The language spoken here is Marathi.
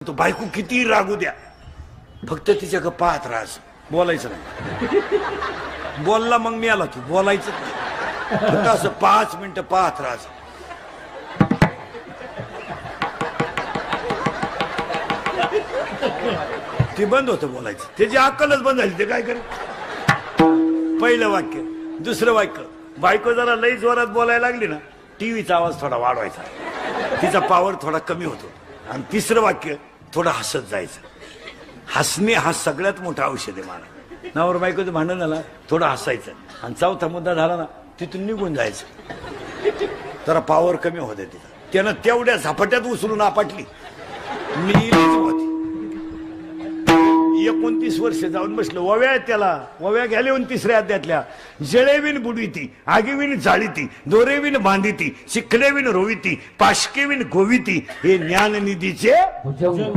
तो बायको किती रागू द्या. फक्त तिच्याकडे पाहत राहास बोलायचं नाही. बोलला मग मी आला तू. बोलायचं नाही. फक्त असं पाच मिनिटं पाहत राहायचं ते बंद होतं बोलायचं. त्याची अक्कलच बंद झाली. ते काय करे पहिलं वाक्य. दुसरं वाक्य. बायको जरा लई जोरात बोलायला लागली ना टीव्हीचा आवाज थोडा वाढवायचा. तिचा पावर थोडा कमी होतो. आणि तिसरं वाक्य थोडं हसत जायचं. हसणे हा सगळ्यात मोठा औषध आहे मला. नावर बायकोचं भांडण झालं थोडं हसायचं. आणि चौथा मुद्दा झाला ना तिथून निघून जायचं. जरा पावर कमी होते तिथं. त्यानं तेवढ्या झपाट्यात उचलून आपटली. मी होती. एकोणतीस वर्ष जाऊन बसलो. वव्या आहेत त्याला. वव्या गेले येऊन तिसऱ्या अध्यातल्या जळेविन बुडविती आगीविन जाळीती दोरेविन बांधिती शिकलेविन रोविती पाशकेविन गोविती हे ज्ञाननिधीचे